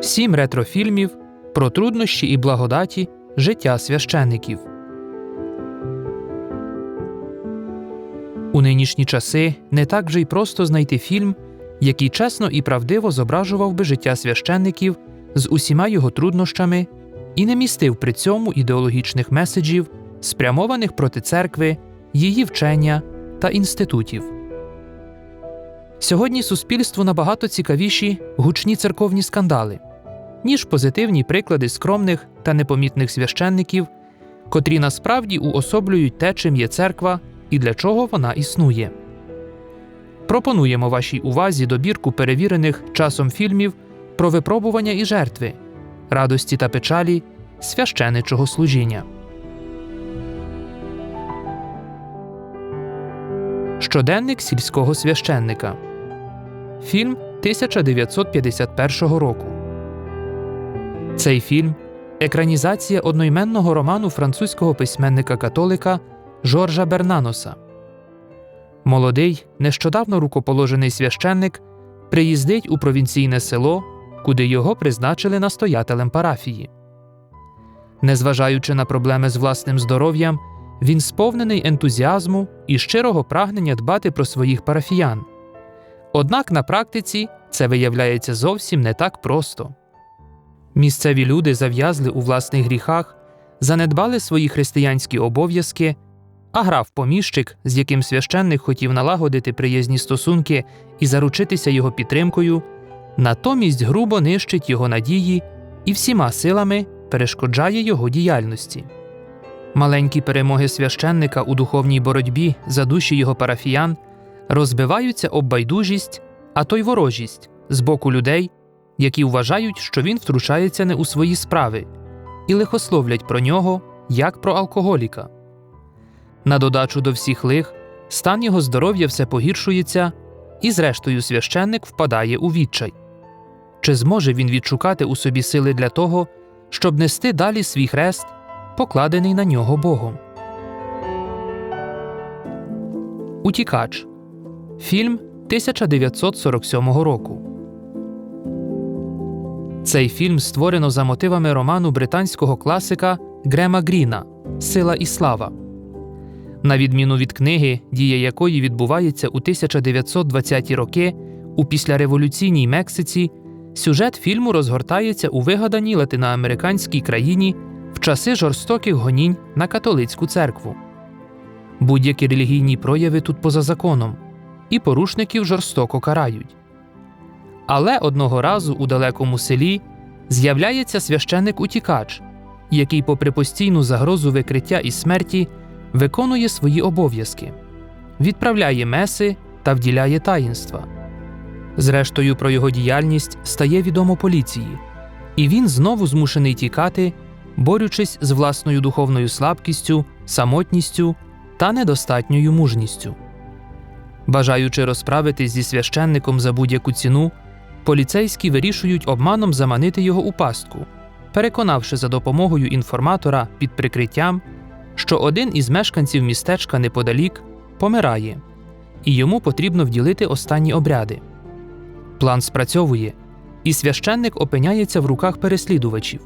Сім ретрофільмів про труднощі і благодаті життя священиків. У нинішні часи не так вже й просто знайти фільм, який чесно і правдиво зображував би життя священників з усіма його труднощами і не містив при цьому ідеологічних меседжів, спрямованих проти церкви, її вчення та інститутів. Сьогодні суспільству набагато цікавіші гучні церковні скандали, ніж позитивні приклади скромних та непомітних священників, котрі насправді уособлюють те, чим є церква і для чого вона існує. Пропонуємо вашій увазі добірку перевірених часом фільмів про випробування і жертви, радості та печалі священичого служіння. Щоденник сільського священника. Фільм 1951 року. Цей фільм екранізація одноіменного роману французького письменника католика Жоржа Бернаноса. Молодий, нещодавно рукоположений священник приїздить у провінційне село, куди його призначили настоятелем парафії. Незважаючи на проблеми з власним здоров'ям, він сповнений ентузіазму і щирого прагнення дбати про своїх парафіян. Однак на практиці це виявляється зовсім не так просто. Місцеві люди зав'язли у власних гріхах, занедбали свої християнські обов'язки, а граф поміщик, з яким священник хотів налагодити приязні стосунки і заручитися його підтримкою, натомість грубо нищить його надії і всіма силами перешкоджає його діяльності. Маленькі перемоги священника у духовній боротьбі за душі його парафіян розбиваються об байдужість, а то й ворожість з боку людей, які вважають, що він втручається не у свої справи, і лихословлять про нього як про алкоголіка. На додачу до всіх лих, стан його здоров'я все погіршується, і, зрештою, священник впадає у відчай. Чи зможе він відшукати у собі сили для того, щоб нести далі свій хрест, покладений на нього Богом? Утікач. Фільм 1947 року. Цей фільм створено за мотивами роману британського класика Грема Гріна Сила і слава. На відміну від книги, дія якої відбувається у 1920-ті роки у післяреволюційній Мексиці, сюжет фільму розгортається у вигаданій латиноамериканській країні в часи жорстоких гонінь на католицьку церкву. Будь-які релігійні прояви тут поза законом, і порушників жорстоко карають. Але одного разу у далекому селі з'являється священик утікач, який, попри постійну загрозу викриття і смерті, виконує свої обов'язки, відправляє меси та вділяє таїнства. Зрештою, про його діяльність стає відомо поліції, і він знову змушений тікати, борючись з власною духовною слабкістю, самотністю та недостатньою мужністю. Бажаючи розправитись зі священником за будь-яку ціну, поліцейські вирішують обманом заманити його у пастку, переконавши за допомогою інформатора під прикриттям, що один із мешканців містечка неподалік помирає, і йому потрібно вділити останні обряди. План спрацьовує, і священник опиняється в руках переслідувачів.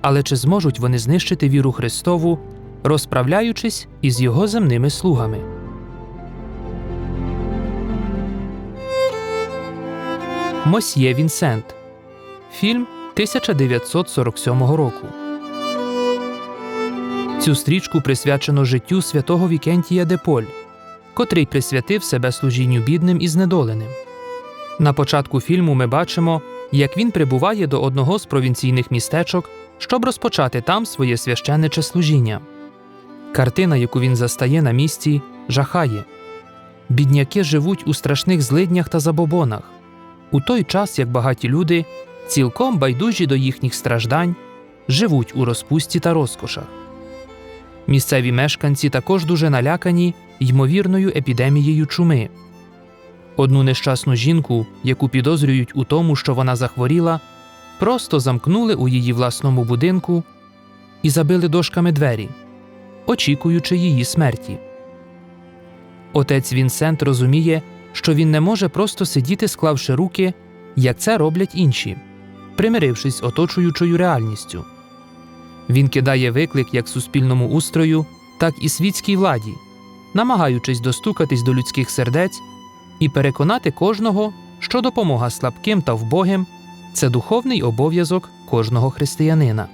Але чи зможуть вони знищити віру Христову, розправляючись із його земними слугами? Мосьє Вінсент. Фільм 1947 року. Цю стрічку присвячено життю святого Вікентія де Поль, котрий присвятив себе служінню бідним і знедоленим. На початку фільму ми бачимо, як він прибуває до одного з провінційних містечок, щоб розпочати там своє священниче служіння. Картина, яку він застає на місці, жахає. Бідняки живуть у страшних злиднях та забобонах у той час як багаті люди, цілком байдужі до їхніх страждань, живуть у розпусті та розкошах. Місцеві мешканці також дуже налякані ймовірною епідемією чуми. Одну нещасну жінку, яку підозрюють у тому, що вона захворіла, просто замкнули у її власному будинку і забили дошками двері, очікуючи її смерті. Отець Вінсент розуміє, що він не може просто сидіти, склавши руки, як це роблять інші. примирившись оточуючою реальністю. Він кидає виклик як суспільному устрою, так і світській владі, намагаючись достукатись до людських сердець і переконати кожного, що допомога слабким та вбогим це духовний обов'язок кожного християнина.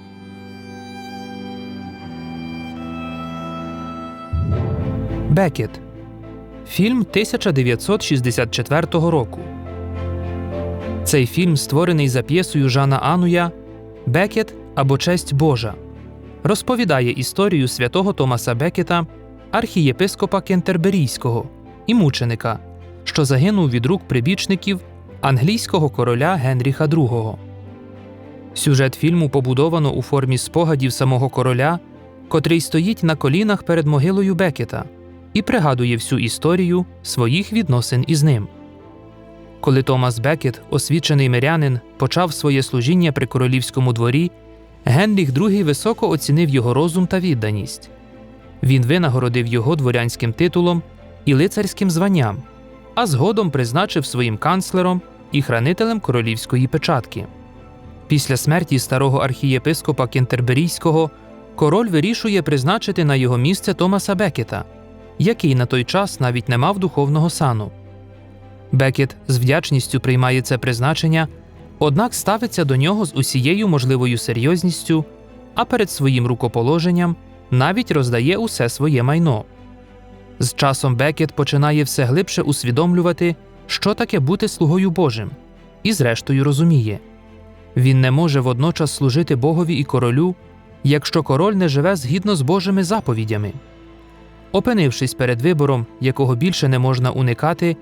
Бекет Фільм 1964 року. Цей фільм створений за п'єсою Жана Ануя Бекет або Честь Божа. Розповідає історію святого Томаса Бекета, архієпископа Кентерберійського і мученика, що загинув від рук прибічників англійського короля Генріха II. Сюжет фільму побудовано у формі спогадів самого короля, котрий стоїть на колінах перед могилою Бекета і пригадує всю історію своїх відносин із ним. Коли Томас Бекет, освічений мирянин, почав своє служіння при королівському дворі, Генріх II високо оцінив його розум та відданість. Він винагородив його дворянським титулом і лицарським званням, а згодом призначив своїм канцлером і хранителем королівської печатки. Після смерті старого архієпископа Кентерберійського король вирішує призначити на його місце Томаса Бекета, який на той час навіть не мав духовного сану. Бекет з вдячністю приймає це призначення, однак ставиться до нього з усією можливою серйозністю, а перед своїм рукоположенням навіть роздає усе своє майно. З часом Бекет починає все глибше усвідомлювати, що таке бути слугою Божим, і зрештою розуміє він не може водночас служити Богові і королю, якщо король не живе згідно з Божими заповідями. Опинившись перед вибором, якого більше не можна уникати,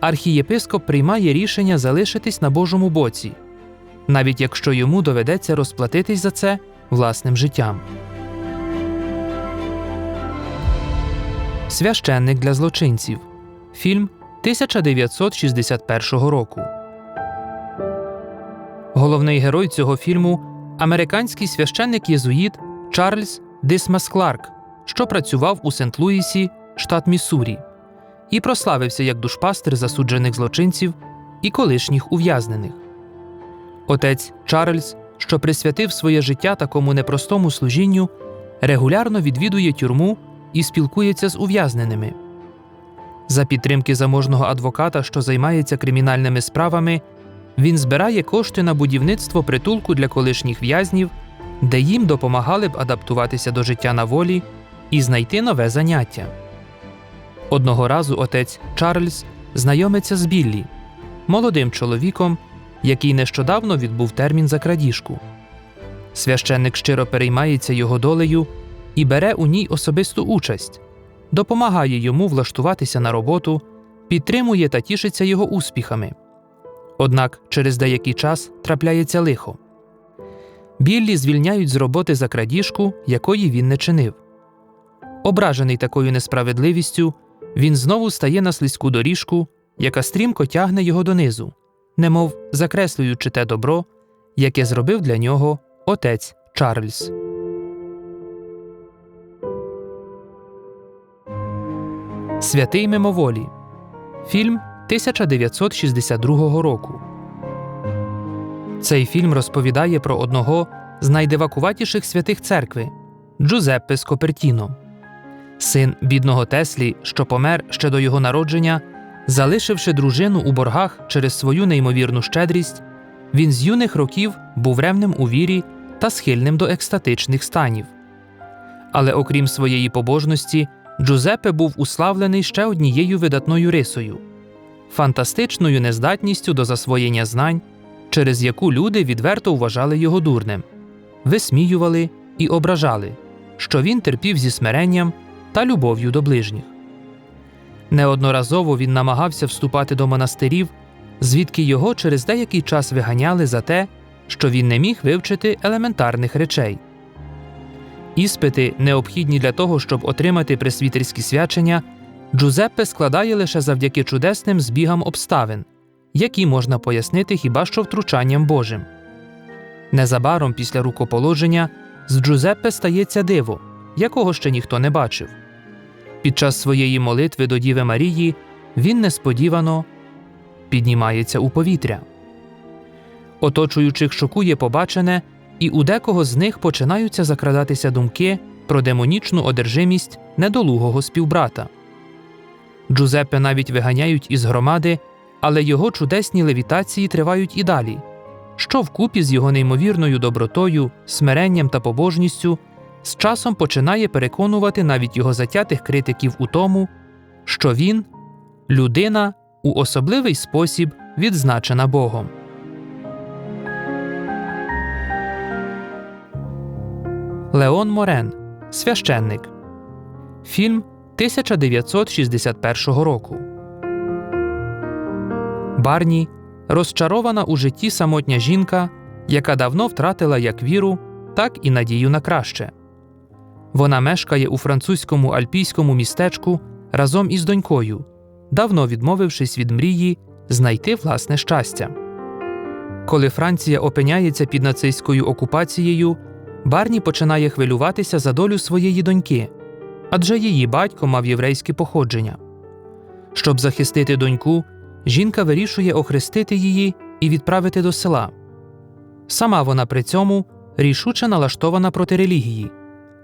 архієпископ приймає рішення залишитись на Божому боці, навіть якщо йому доведеться розплатитись за це власним життям. Священник для злочинців. Фільм 1961 року. Головний герой цього фільму американський священник єзуїт Чарльз Дисмас Кларк, що працював у Сент-Луїсі, штат Міссурі, і прославився як душпастер засуджених злочинців і колишніх ув'язнених. Отець Чарльз, що присвятив своє життя такому непростому служінню, регулярно відвідує тюрму і спілкується з ув'язненими. За підтримки заможного адвоката, що займається кримінальними справами, він збирає кошти на будівництво притулку для колишніх в'язнів, де їм допомагали б адаптуватися до життя на волі і знайти нове заняття. Одного разу отець Чарльз знайомиться з Біллі, молодим чоловіком, який нещодавно відбув термін за крадіжку. Священник щиро переймається його долею і бере у ній особисту участь, допомагає йому влаштуватися на роботу, підтримує та тішиться його успіхами. Однак через деякий час трапляється лихо. Біллі звільняють з роботи за крадіжку, якої він не чинив. Ображений такою несправедливістю, він знову стає на слизьку доріжку, яка стрімко тягне його донизу, немов закреслюючи те добро, яке зробив для нього отець Чарльз. Святий мимоволі. Фільм 1962 року. Цей фільм розповідає про одного з найдивакуватіших святих церкви Джузеппе Скопертіно, син бідного Теслі, що помер ще до його народження, залишивши дружину у боргах через свою неймовірну щедрість, він з юних років був ревним у вірі та схильним до екстатичних станів. Але окрім своєї побожності, Джузеппе був уславлений ще однією видатною рисою фантастичною нездатністю до засвоєння знань, через яку люди відверто вважали його дурним, висміювали і ображали, що він терпів зі смиренням та любов'ю до ближніх. Неодноразово він намагався вступати до монастирів, звідки його через деякий час виганяли за те, що він не міг вивчити елементарних речей. Іспити, необхідні для того, щоб отримати пресвітерські свячення, Джузеппе складає лише завдяки чудесним збігам обставин, які можна пояснити хіба що втручанням Божим. Незабаром після рукоположення з Джузеппе стається диво, якого ще ніхто не бачив. Під час своєї молитви до Діви Марії він несподівано піднімається у повітря. Оточуючих шокує побачене, і у декого з них починаються закрадатися думки про демонічну одержимість недолугого співбрата. Джузеппе навіть виганяють із громади, але його чудесні левітації тривають і далі, що вкупі з його неймовірною добротою, смиренням та побожністю з часом починає переконувати навіть його затятих критиків у тому, що він людина у особливий спосіб відзначена Богом. Леон Морен Священник. Фільм 1961 року. Барні розчарована у житті самотня жінка, яка давно втратила як віру, так і надію на краще. Вона мешкає у французькому альпійському містечку разом із донькою, давно відмовившись від мрії знайти власне щастя. Коли Франція опиняється під нацистською окупацією, Барні починає хвилюватися за долю своєї доньки, адже її батько мав єврейське походження. Щоб захистити доньку, жінка вирішує охрестити її і відправити до села. Сама вона при цьому рішуче налаштована проти релігії,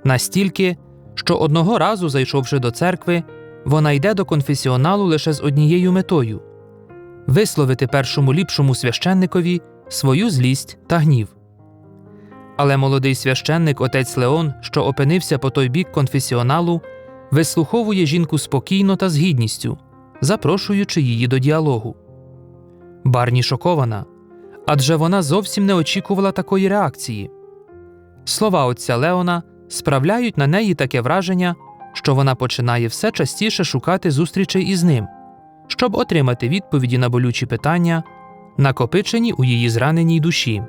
настільки, що одного разу, зайшовши до церкви, вона йде до конфесіоналу лише з однією метою висловити першому ліпшому священникові свою злість та гнів. Але молодий священник, отець Леон, що опинився по той бік конфесіоналу, вислуховує жінку спокійно та з гідністю, запрошуючи її до діалогу. Барні шокована, адже вона зовсім не очікувала такої реакції. Слова отця Леона справляють на неї таке враження, що вона починає все частіше шукати зустрічей із ним, щоб отримати відповіді на болючі питання, накопичені у її зраненій душі.